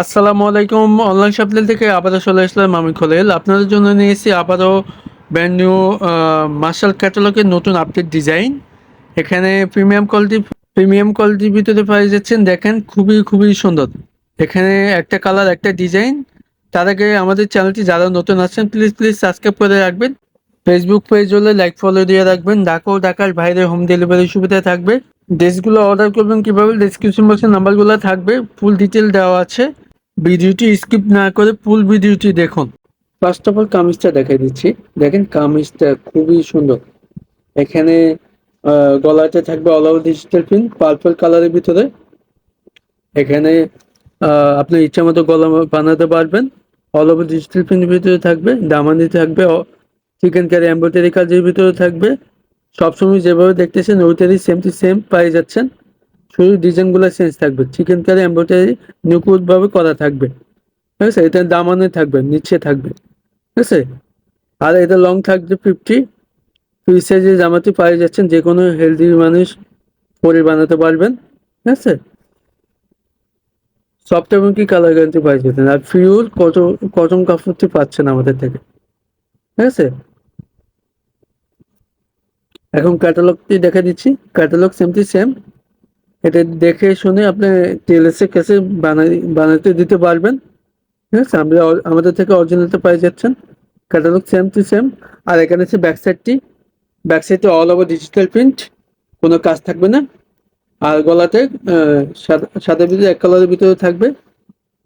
আসসালামু আলাইকুম online shopping থেকে আবারও চলে আসলাম আমি খোলেল। আপনাদের জন্য নিয়েছি আবারও ব্র্যান্ড নিউ মার্শাল ক্যাটালগের নতুন আপডেট ডিজাইন এখানে প্রিমিয়াম কোয়ালিটি প্রিমিয়াম কোয়ালিটির ভিতরে পেয়ে যাচ্ছেন দেখেন খুবই খুবই সুন্দর। এখানে একটা কালার একটা ডিজাইন তার আগে আমাদের চ্যানেলটি যারা নতুন আছেন প্লিজ প্লিজ সাবস্ক্রাইব করে রাখবেন। ফেসবুক পেজ হলে লাইক ফলো দিয়ে রাখবেন। ঢাকা ও ঢাকার বাইরে হোম ডেলিভারি সুবিধা থাকবে। ড্রেসগুলো অর্ডার করবেন কীভাবে ডিসক্রিপশন বক্সে নাম্বারগুলো থাকবে। ফুল ডিটেল দেওয়া আছে। ভিডিওটি স্কিপ না করে ফুল ভিডিওটি দেখুন। ফার্স্ট অফ অল কামিজটা দেখাই দিচ্ছি। দেখেন কামিজটা খুবই সুন্দর। এখানে গলাতে থাকবে all over digital print purple কালারের ভিতরে। এখানে আহ, আপনি ইচ্ছা মতো গলা বানাতে পারবেন। অল ওভার ডিজিটাল প্রিন্টের ভিতরে থাকবে দামানি থাকবে চিকেন কারি এম্ব্রয়ডারি কাজের ভিতরে থাকবে। সবসময় যেভাবে দেখতেছেন ওইটারই সেম টু সেম পাই যাচ্ছেন। শুধু ডিজাইনগুলো চেঞ্জ থাকবে। চিকেন কারি এম্ব্রয়ডারি নিখুঁতভাবে করা থাকবে। ঠিক আছে? এটা দামানে থাকবে, নিচে থাকবে। ঠিক আছে? আর এটা লং থাকবে ফিফটি ফ্রি সাইজে জামাটি পাই যাচ্ছেন যে কোনো হেলদি মানুষ পরে বানাতে পারবেন। ঠিক আছে? সফট এবং কি কালার গ্যারান্টি পাই যাচ্ছেন আর ফিউর কটন কটন কাপড়টি পাচ্ছেন আমাদের থেকে। ঠিক আছে? এখন ক্যাটালগটি দেখা দিচ্ছি। ক্যাটালগ সেমটি সেম এটা দেখে শুনে আপনি টেলার্সের কাছে বানাই বানাতে দিতে পারবেন। ঠিক আছে? আমরা আমাদের থেকে অরিজিনালটা পাই যাচ্ছেন। ক্যাটালগ সেম টু সেম আর এখানে হচ্ছে ব্যাক সাইডটি ব্যাক সাইডে অল ওভার ডিজিটাল প্রিন্ট কোনো কাজ থাকবে না। আর গলাতে সাদা ভিতরে এক কালারের ভিতরে থাকবে।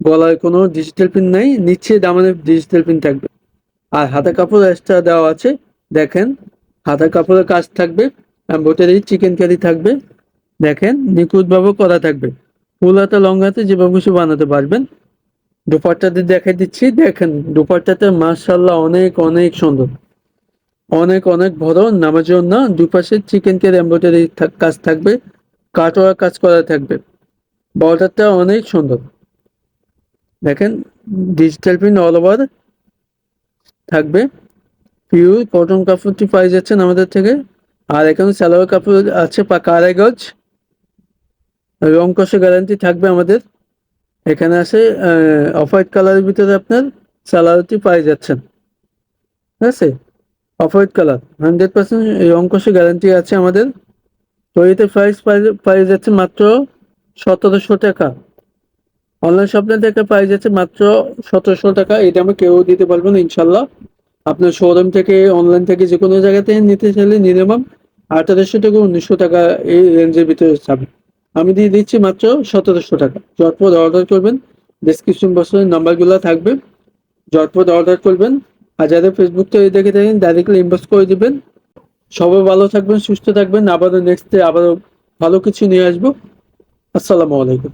গলায় কোনো ডিজিটাল প্রিন্ট নাই। নিচে দামানের ডিজিটাল প্রিন্ট থাকবে। আর হাতা কাপড় এক্সট্রা দেওয়া আছে। দেখেন হাতা কাপড়ের কাজ থাকবে। এম্ব্রয়ডারি চিকেন কারি থাকবে। দেখেন, নিখুঁতভাবে করা থাকবে। ফুল হাতে, লং হাতে যেভাবে খুশি বানাতে পারবেন। দুপাট্টাতে দেখে দিচ্ছি। দেখেন, দুপাট্টাতে মার্শাল্লাহ অনেক অনেক সুন্দর। অনেক অনেক বড়, নামাজের না দুপাশে চিকেন কারি এম্ব্রয়ডারি কাজ থাকবে, কাটোয়া কাজ করা থাকবে। বর্ডারটা অনেক সুন্দর। দেখেন ডিজিটাল প্রিন্ট অল ওভার থাকবে। পিওর কটন কাপড়টি পাই যাচ্ছেন আমাদের থেকে। আর এখানে সালোয়ার কাপড় আছে, পাকা আড়াই গজ। রং কষে গ্যারান্টি থাকবে আমাদের। এখানে আছে অফ হোয়াইট কালারের ভিতরে আপনার সালোয়ারটি পাই যাচ্ছেন। ঠিক আছে? Off white colour hundred percent রং কষে গ্যারান্টি আছে আমাদের। তো এতে প্রাইস পাই যাচ্ছে মাত্র সতেরোশো টাকা। অনলাইন শপিং থেকে পাই যাচ্ছে মাত্র সতেরোশো টাকা। এটা আমি কেউ দিতে পারব না, ইনশাল্লাহ। আপনার শোরুম থেকে অনলাইন থেকে যে কোনো জায়গা থেকে নিতে চাইলে মিনিমাম আঠারোশো থেকে উনিশশো টাকা এই রেঞ্জের ভিতরে যাবে। আমি দিয়ে দিচ্ছি মাত্র সতেরোশো টাকা। জটপদ অর্ডার করবেন ডিসক্রিপশন বক্সের নাম্বারগুলো থাকবে। জটপদ অর্ডার করবেন, আর যাদের ফেসবুক এই দেখে থাকেন ডাইরেক্টলি ইনভেস্ট করে দিবেন। সবাই ভালো থাকবেন, সুস্থ থাকবেন। আবারও নেক্সট ডে আবারও ভালো কিছু নিয়ে আসব। আসসালামু আলাইকুম।